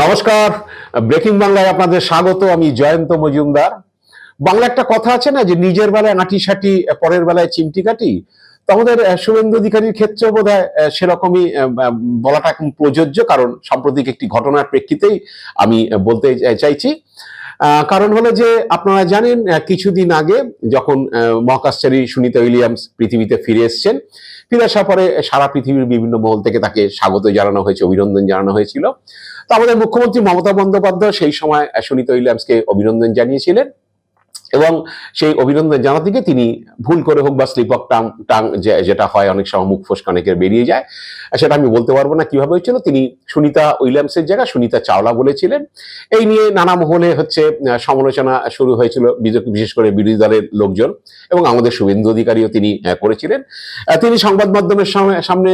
নমস্কার, ব্রেকিং বাংলায় আপনাদের স্বাগত, আমি জয়ন্ত মজুমদার। বাংলা একটা কথা আছে না, যে নিজের বেলায় নাটি সাটি, পরের বেলায় চিমটি কাটি? তো আমাদের শুভেন্দু অধিকারীর ক্ষেত্রে বোধ হয় সেরকমই বলাটা এখন প্রযোজ্য, কারণ সাম্প্রতিক একটি ঘটনার প্রেক্ষিতেই আমি বলতে চাইছি। কারণ হলো যে, আপনারা জানেন কিছুদিন আগে যখন মহাকাশচারী সুনিতা উইলিয়ামস পৃথিবীতে ফিরে এসেছেন ফিরে আসার পরে সারা পৃথিবীর বিভিন্ন মহল থেকে তাকে স্বাগত জানানো হয়েছে, অভিনন্দন জানানো হয়েছিল। তো আমাদের মুখ্যমন্ত্রী মমতা বন্দ্যোপাধ্যায় সেই সময় সুনীত উইলিয়ামসকে অভিনন্দন জানিয়েছিলেন। এবং সেই অভিনন্দন জানাতে তিনি ভুল করে হোক বা স্লিপ অফ টাং টাং যেটা হয়, অনেক সময় মুখ ফোসকা অনেকের বেরিয়ে যায়। সেটা আমি বলতে পারব না কীভাবে হয়েছিল। তিনি সুনিতা উইলিয়ামসের জায়গায় সুনিতা চাওলা বলেছিলেন। এই নিয়ে নানা মহলে হচ্ছে সমালোচনা শুরু হয়েছিল বিশেষ করে বিরোধী দলের লোকজন এবং আমাদের শুভেন্দু অধিকারীও তিনি করেছিলেন। তিনি সংবাদ মাধ্যমের সামনে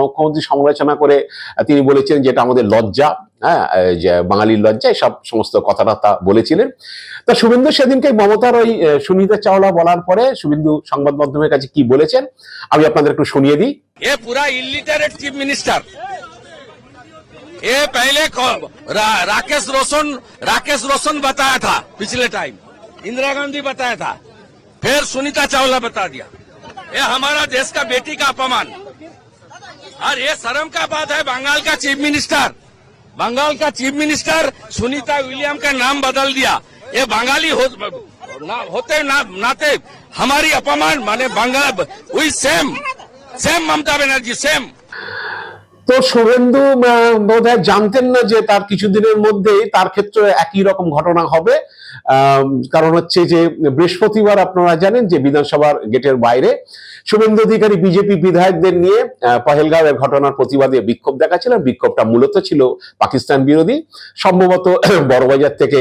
মুখ্যমন্ত্রী সমালোচনা করে তিনি বলেছেন যেটা আমাদের লজ্জা। হ্যাঁ আহ, যে বাঙালির লজ্জা সব সমস্ত কথাবার্তা বলেছিলেন তা শুভেন্দু সেদিনকে মমতার ওই আহ, সুনিতা চাওলা বলার পরে শুভেন্দু সংবাদ মাধ্যমের কাছে কি বলেছেন আমি আপনাদের একটু শুনিয়ে দিই ये पूरा इलिटरेट चीफ मिनिस्टर ये पहले कौ- रा, राकेश रोशन राकेश रोशन बताया था पिछले टाइम इंदिरा गांधी बताया था फिर सुनीता चावला बता दिया ये हमारा देश का बेटी का अपमान और ये शर्म का बात है बंगाल का चीफ मिनिस्टर बंगाल का चीफ मिनिस्टर सुनीता विलियम का नाम बदल दिया ये बंगाली हो, ना, होते ना, नाते हमारी अपमान माने बंगाल वही same same Mamata Banerjee same তো শুভেন্দু বোধ জানতেন না যে তার কিছুদিনের মধ্যেই তার ক্ষেত্রে একই রকম ঘটনা হবে। কারণ হচ্ছে যে বৃহস্পতিবার আপনারা জানেন যে বিধানসভার গেটের বাইরে শুভেন্দু অধিকারী বিজেপি বিধায়কদের নিয়ে পহেলগাঁওয়ের ঘটনার প্রতিবাদে বিক্ষোভ দেখাচ্ছিলেন। বিক্ষোভটা মূলত ছিল পাকিস্তান বিরোধী। সম্ভবত বড়বাজার থেকে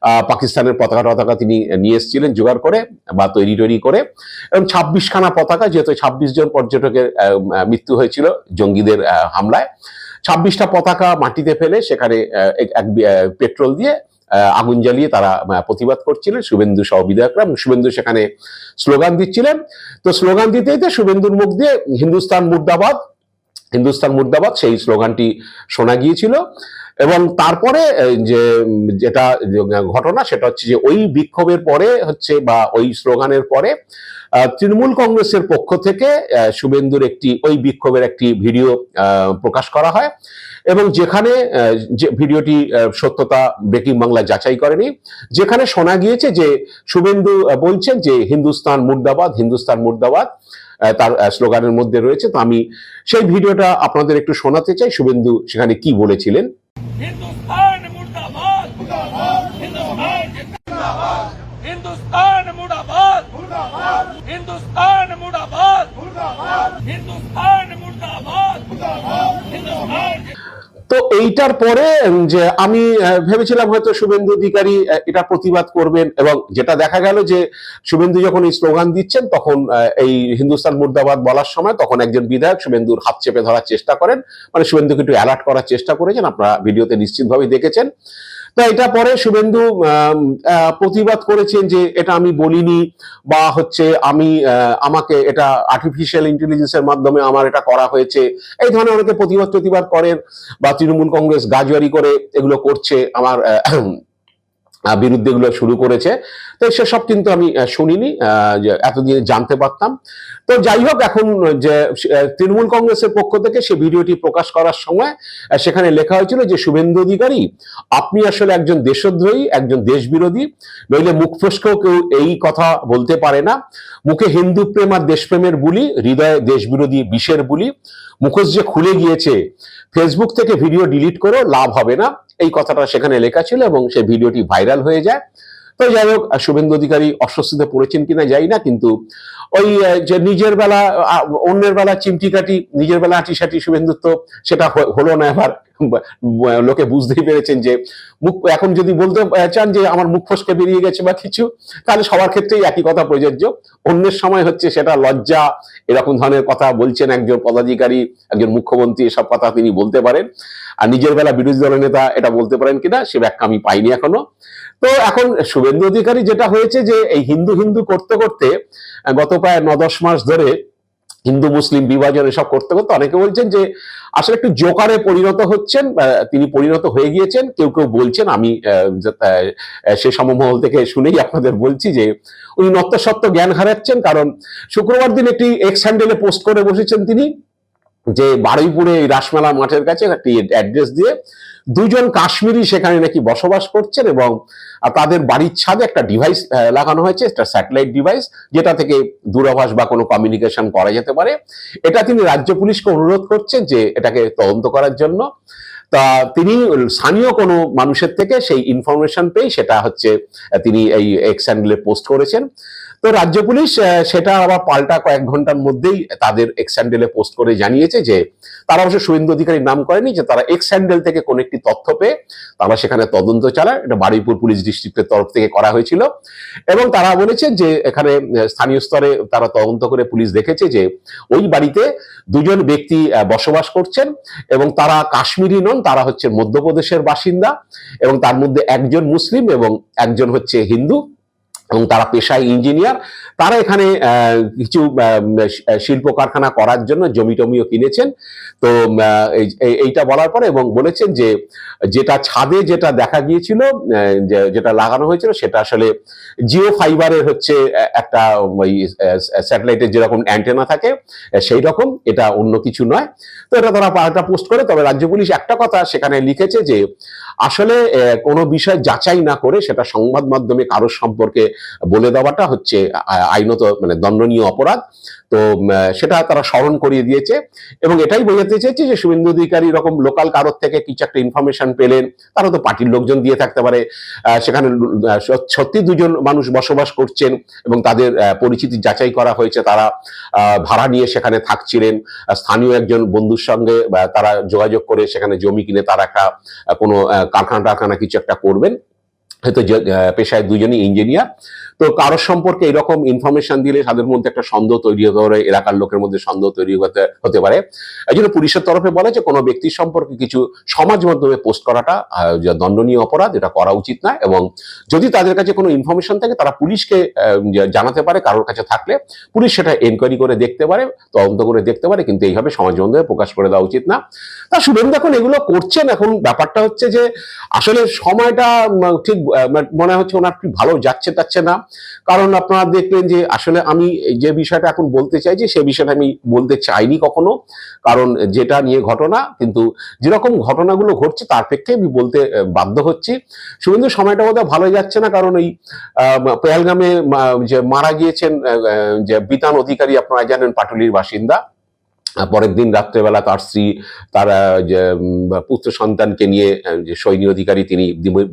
পাকিস্তানের পতাকা টতাকা তিনি নিয়ে এসেছিলেন জোগাড় করে বা তৈরি তৈরি করে। এবং ছাব্বিশ খানা পতাকা, যেহেতু ছাব্বিশ জন পর্যটকের মৃত্যু হয়েছিল জঙ্গিদের হামলায়। ছাব্বিশটা পতাকা মাটিতে ফেলে সেখানে এক- পেট্রোল দিয়ে আগুন জ্বালিয়ে তারা প্রতিবাদ করছিলেন শুভেন্দু সহ বিধায়করা। এবং শুভেন্দু সেখানে স্লোগান দিচ্ছিলেন। তো স্লোগান দিতে দিতে শুভেন্দুর মুখ দিয়ে হিন্দুস্তান মুর্দাবাদ হিন্দুস্তান মুর্দাবাদ, সেই স্লোগানটি শোনা গিয়েছিল। এবং তারপরে যে, যেটা ঘটনা, সেটা হচ্ছে যে, ওই বিক্ষোভের পরে হচ্ছে বা ওই স্লোগানের পরে তৃণমূল কংগ্রেসের পক্ষ থেকে শুভেন্দুর একটি, ওই বিক্ষোভের একটি ভিডিও প্রকাশ করা হয়। এবং যেখানে যে ভিডিওটি সত্যতা ব্রেকিং বাংলা যাচাই করেনি, যেখানে শোনা গিয়েছে যে, শুভেন্দু বলছেন যে, হিন্দুস্তান মুর্দাবাদ হিন্দুস্তান মুর্দাবাদ। তার স্লোগানের মধ্যে রয়েছে। তো আমি সেই ভিডিওটা আপনাদের একটু শোনাতে চাই। শুভেন্দু সেখানে কি বলেছিলেন? তো এইটার পরে যে আমি ভেবেছিলাম হয়তো শুভেন্দু অধিকারী এটা প্রতিবাদ করবেন এবং যেটা দেখা গেল যে শুভেন্দু যখন এই স্লোগান দিচ্ছেন, তখন এই হিন্দুস্তান মুর্দাবাদ বলার সময় তখন একজন বিধায়ক শুভেন্দুর হাত চেপে ধরার চেষ্টা করেন। মানে শুভেন্দুকে একটু অ্যালার্ট করার চেষ্টা করেছেন, আপনারা ভিডিওতে নিশ্চিতভাবে দেখেছেন। তো এটা পরে শুভেন্দু প্রতিবাদ করেছেন যে এটা আমি বলিনি বা হচ্ছে আমি আমাকে এটা আর্টিফিশিয়াল ইন্টেলিজেন্সের মাধ্যমে আমার এটা করা হয়েছে। এই ধরনের অনেকে প্রতিবাদ প্রতিবাদ করেন বা তৃণমূল কংগ্রেস গাজুয়ারি করে এগুলো করছে আমার আহ, আহ, বিরুদ্ধে এগুলো শুরু করেছে। তো সেসব কিন্তু আমি শুনিনি এতদিনে জানতে পারতাম। তো যাই হোক এখন যে তৃণমূল কংগ্রেসের পক্ষ থেকে সে ভিডিওটি প্রকাশ করার সময় সেখানে লেখা হয়েছিল যে শুভেন্দু অধিকারী আপনি আসলে একজন দেশদ্রোহী একজন দেশবিরোধী নইলে মুখ ফসকেও কেউ এই কথা বলতে পারে না। মুখে হিন্দু প্রেম আর দেশপ্রেমের বুলি হৃদয়ে দেশবিরোধী বিষের বুলি। মুখোশ যে খুলে গিয়েছে ফেসবুক থেকে ভিডিও ডিলিট করেও লাভ হবে না। এই কথাটা সেখানে লেখা ছিল এবং সেই ভিডিওটি ভাইরাল হয়ে যায়। তো যাই হোক শুভেন্দু অধিকারী অস্বস্তিতে পড়েছেন কিনা যাই না, কিন্তু ওই যে নিজের বেলা অন্যের বেলা চিমটি কাটি নিজের বেলা আটি সাটি শুভেন্দুর তো সেটা হলো না এবার। লোকে বুঝতেই পেরেছেন যে মুখ, এখন যদি বলতে চান যে আমার মুখ ফসকে বেরিয়ে গেছে বা কিছু, তাহলে সবার ক্ষেত্রেই একই কথা প্রযোজ্য। অন্যের সময় হচ্ছে সেটা লজ্জা, এরকম ধরনের কথা বলছেন একজন পদাধিকারী, একজন মুখ্যমন্ত্রী, এসব কথা তিনি বলতে পারেন। আর নিজের বেলা বিরোধী দলের নেতা এটা বলতে পারেন কিনা, সে ব্যাখ্যা আমি পাইনি এখনও। তো এখন শুভেন্দু অধিকারী যেটা হয়েছে যে এই হিন্দু হিন্দু করতে করতে গত প্রায় ন দশ মাস ধরে হিন্দু, মুসলিম, বিভাজন এসব করতে করতে অনেকে বলছেন যে আসলে একটু জোকারে পরিণত হচ্ছেন তিনি পরিণত হয়ে গিয়েছেন, কেউ কেউ বলছেন, আমি সে সমমহল থেকে শুনেই আপনাদের বলছি যে উনি নত্যসত্ত্ব জ্ঞান হারাচ্ছেন, কারণ শুক্রবার দিন একটি এক্স হ্যান্ডেলে পোস্ট করে বসেছেন তিনি। যে বারুইপুরে এই রাসমেলা মাঠের কাছে একটি অ্যাড্রেস দিয়ে দুজন কাশ্মীরি সেখানে নাকি বসবাস করছেন এবং তাদের বাড়ির ছাদে একটা ডিভাইস লাগানো হয়েছে, একটা স্যাটেলাইট ডিভাইস যেটা থেকে দূরাভাষ বা কোনো কমিউনিকেশন করা যেতে পারে। এটা তিনি রাজ্য পুলিশকে অনুরোধ করছেন যে এটাকে তদন্ত করার জন্য। তা তিনি স্থানীয় কোনো মানুষের থেকে সেই ইনফরমেশন পেয়ে সেটা হচ্ছে, তিনি এই এক্স হ্যান্ডেলে পোস্ট করেছেন। তো রাজ্য পুলিশ সেটা আবার পাল্টা কয়েক ঘণ্টার মধ্যেই তাদের এক্স হ্যান্ডেলে পোস্ট করে জানিয়েছে যে তারা অবশ্য শুভেন্দু অধিকারীর নাম করেনি, যে তারা এক্স হ্যান্ডেল থেকে কোন একটি তথ্য পেয়ে তারা সেখানে তদন্ত চালায়। এটা বারুইপুর পুলিশ ডিস্ট্রিক্টের তরফ থেকে করা হয়েছিল। এবং তারা বলেছেন যে এখানে স্থানীয় স্তরে তারা তদন্ত করে পুলিশ দেখেছে যে ওই বাড়িতে দুজন ব্যক্তি বসবাস করছেন এবং তারা কাশ্মীরি নন, তারা হচ্ছে মধ্যপ্রদেশের বাসিন্দা এবং তার মধ্যে একজন মুসলিম এবং একজন হচ্ছে হিন্দু। এবং তারা পেশায় ইঞ্জিনিয়ার তারা এখানে কিছু শিল্প কারখানা করার জন্য জমি টমিও কিনেছেন। তো এই- এই- এইটা বলার পরে এবং বলেছেন যে, যেটা ছাদে যেটা দেখা গিয়েছিল যেটা লাগানো হয়েছিল, সেটা আসলে জিও ফাইবারের হচ্ছে একটা ওই স্যাটেলাইটের যেরকম অ্যান্টেনা থাকে সেই রকম, এটা অন্য কিছু নয়। তো এটা তারা পাল্টা পোস্ট করে, তবে রাজ্য পুলিশ একটা কথা সেখানে লিখেছে যে, আসলে কোনো বিষয় যাচাই না করে সেটা সংবাদ মাধ্যমে কারোর সম্পর্কে বলে দেওয়াটা হচ্ছে আইনত মানে দণ্ডনীয় অপরাধ। তো সেটা তারা স্মরণ করিয়ে দিয়েছে এবং এটাই বোঝাতে চেয়েছে যে শুভেন্দু অধিকারী এরকম লোকাল কারোর থেকে কিছু একটা ইনফরমেশন পেলেন, তারা তো পার্টির লোকজন দিয়ে থাকতে পারে। সেখানে সত্যি দুজন মানুষ বসবাস করছেন এবং তাদের পরিচিতি যাচাই করা হয়েছে, তারা ভাড়া নিয়ে সেখানে থাকছিলেন। স্থানীয় একজন বন্ধুর সঙ্গে তারা যোগাযোগ করে সেখানে জমি কিনে তারা একটা, কোনো কারখানা টারখানা কিছু একটা করবেন। হয়তো পেশায় দুজনই ইঞ্জিনিয়ার তো কারোর সম্পর্কে এরকম ইনফরমেশন দিলে তাদের মধ্যে একটা সন্দেহ তৈরি হতে পারে, এলাকার লোকের মধ্যে সন্দেহ তৈরি হতে হতে পারে। এই জন্য পুলিশের তরফে বলে যে, কোনো ব্যক্তির সম্পর্কে কিছু সমাজ মাধ্যমে পোস্ট করাটা দণ্ডনীয় অপরাধ, এটা করা উচিত না এবং যদি তাদের কাছে কোনো ইনফরমেশন থাকে, তারা পুলিশকে জানাতে পারে, কারোর কাছে থাকলে পুলিশ সেটা এনকোয়ারি করে দেখতে পারে, তদন্ত করে দেখতে পারে, কিন্তু এইভাবে সমাজ মাধ্যমে প্রকাশ করে দেওয়া উচিত না। তা শুভেন্দু এখন এগুলো করছেন এখন, ব্যাপারটা হচ্ছে যে, আসলে সময়টা ঠিক মনে হচ্ছে ওনার ঠিক ভালো যাচ্ছে যাচ্ছে না। কারণ আপনারা দেখলেন যে আসলে আমি যে বিষয়টা এখন বলতে চাইছি সে বিষয়টা আমি বলতে চাইনি কখনো, কারণ যেটা নিয়ে ঘটনা, কিন্তু যেরকম ঘটনাগুলো ঘটছে তার প্রেক্ষে আমি বলতে বাধ্য হচ্ছি। শুভেন্দু, সময়টা বোধহয় ভালো যাচ্ছে না? কারণ এই পেহেলগামে যে মারা গিয়েছেন যে বিতান অধিকারী, আপনারা জানেন, পাটুলির বাসিন্দা। পরের দিন রাত্রেবেলা তার স্ত্রী, তার পুত্র সন্তানকে নিয়ে যে সৈন্য অধিকারী তিনি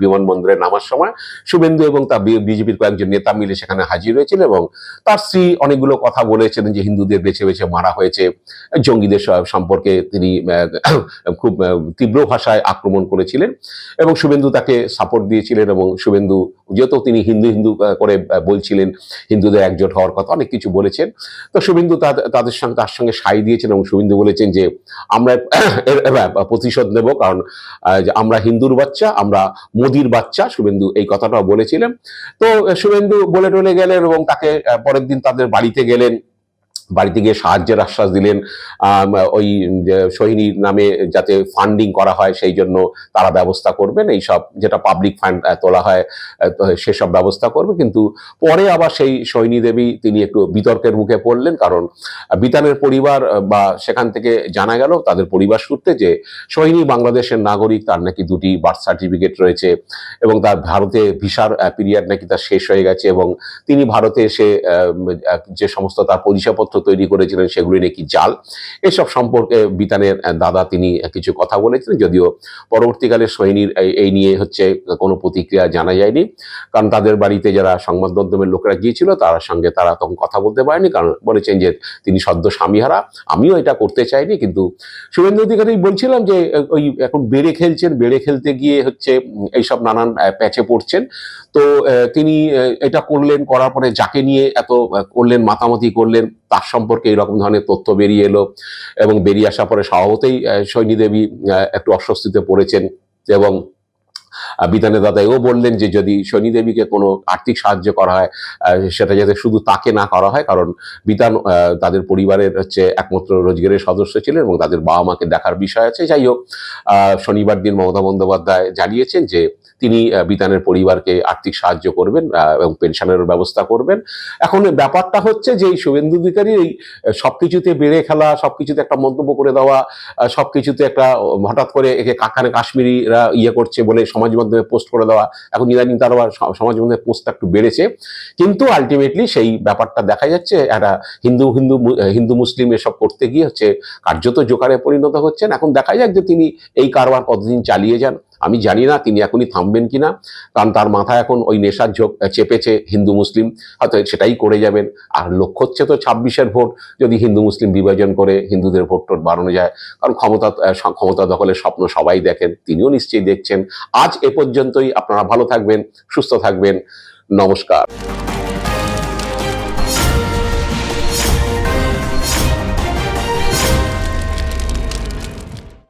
বিমানবন্দরে নামার সময় শুভেন্দু এবং তার বিজেপির কয়েকজন নেতা মিলে সেখানে হাজির হয়েছিল এবং তার স্ত্রী অনেকগুলো কথা বলেছিলেন যে হিন্দুদের বেছে বেছে মারা হয়েছে। জঙ্গিদের সম্পর্কে তিনি খুব তীব্র ভাষায় আক্রমণ করেছিলেন এবং শুভেন্দু তাকে সাপোর্ট দিয়েছিলেন এবং শুভেন্দু যেহেতু তিনি হিন্দু হিন্দু করে বলছিলেন, হিন্দুদের একজোট হওয়ার কথা অনেক কিছু বলেছেন। তো শুভেন্দু তাদের সঙ্গে তার সঙ্গে সাই দিয়েছেন এবং শুভেন্দু বলেছেন যে, আমরা প্রতিশোধ নেব কারণ আমরা হিন্দুর বাচ্চা, আমরা মোদির বাচ্চা, শুভেন্দু এই কথাটাও বলেছিলেন। তো শুভেন্দু বলে টলে গেলেন এবং তাকে পরের দিন তাদের বাড়িতে গেলেন। বাড়িতে গিয়ে সাহায্যের আশ্বাস দিলেন ওই সোহিনীর নামে যাতে ফান্ডিং করা হয় সেই জন্য তারা ব্যবস্থা করবেন। এই সব যেটা পাবলিক ফান্ড তোলা হয় সেসব ব্যবস্থা করবে। কিন্তু পরে আবার সেই সৈনী দেবী তিনি একটু বিতর্কের মুখে পড়লেন কারণ বিতানের পরিবার বা সেখান থেকে জানা গেল তাদের পরিবার সূত্রে যে সোহিনী বাংলাদেশের নাগরিক, তার নাকি দুটি বার্থ সার্টিফিকেট রয়েছে এবং তার ভারতে ভিসার পিরিয়ড নাকি তার শেষ হয়ে গেছে এবং তিনি ভারতে এসে যে সমস্ত তার পরিচয়পত্র তৈরি করেছিলেন সেগুলি নাকি জাল। এসব সম্পর্কে বিতানের দাদা তিনি কিছু কথা বলেছিলেন যদিও পরবর্তীকালে সৈনির এই- নিয়ে হচ্ছে কোনো প্রতিক্রিয়া জানা যায়নি। কারণ তাদের বাড়িতে যারা সংবাদ মাধ্যমের লোকেরা গিয়েছিল, তার সঙ্গে তারা তখন কথা বলতে পারেনি। কারণ বলেছেন যে তিনি সদ্য স্বামীহারা, আমিও এটা করতে চাইনি। কিন্তু শুভেন্দু অধিকারী বলছিলাম যে ওই এখন বেড়ে খেলছেন, বেড়ে খেলতে গিয়ে হচ্ছে এইসব নানান প্যাচে পড়ছেন। তো তিনি এটা করলেন, করার পরে যাকে নিয়ে এত করলেন, মাতামাতি করলেন, তার সম্পর্কে এরকম ধরনের তথ্য বেরিয়ে এলো এবং বেরিয়ে আসার পরে স্বভাবতেই সৈনী দেবী একটু অস্বস্তিতে পড়েছেন এবং আহ, বিতানের দাদা এও বললেন যে যদি শনি দেবীকে কোনো আর্থিক সাহায্য করা হয় সেটা যাতে শুধু তাকে না করা হয় কারণ আহ, তাদের পরিবারের হচ্ছে একমাত্র রোজগারের সদস্য ছিলেন এবং তাদের বাবা মাকে দেখার বিষয় আছে। যাই হোক শনিবার দিন মমতা বন্দ্যোপাধ্যায় জানিয়েছেন যে তিনি বিতানের পরিবারকে আর্থিক সাহায্য করবেন এবং পেনশনের ব্যবস্থা করবেন। এখন ব্যাপারটা হচ্ছে যে এই শুভেন্দু অধিকারী এই আহ, সবকিছুতে বেড়ে খেলা সবকিছুতে একটা মন্তব্য করে দেওয়া আহ, সবকিছুতে একটা হঠাৎ করে একে কাকানে কাশ্মীরিরা ইয়ে করছে বলে সমাজ মাধ্যমে পোস্ট করে দেওয়া এখন ইদানিং তার আবার সমাজ মাধ্যমে পোস্টটা একটু বেড়েছে। কিন্তু আলটিমেটলি সেই ব্যাপারটা দেখা যাচ্ছে একটা হিন্দু হিন্দু হিন্দু মুসলিম এসব করতে গিয়ে হচ্ছে কার্যত জোকারে পরিণত হচ্ছেন। এখন দেখা যাক যে তিনি এই কারবার কতদিন চালিয়ে যান। আমি জানি না তিনি এখনই থামবেন কিনা, কারণ তার মাথায় এখন ওই নেশার ঝোঁক চেপেছে হিন্দু মুসলিম। হয়তো সেটাই করে যাবেন। আর লক্ষ্য হচ্ছে তো ছাব্বিশের ভোট, যদি হিন্দু মুসলিম বিভাজন করে, হিন্দুদের ভোট টোট বাড়ানো যায়। কারণ ক্ষমতা ক্ষমতা দখলের স্বপ্ন সবাই দেখেন, তিনিও নিশ্চয়ই দেখছেন। আজ এ পর্যন্তই, আপনারা ভালো থাকবেন, সুস্থ থাকবেন। নমস্কার।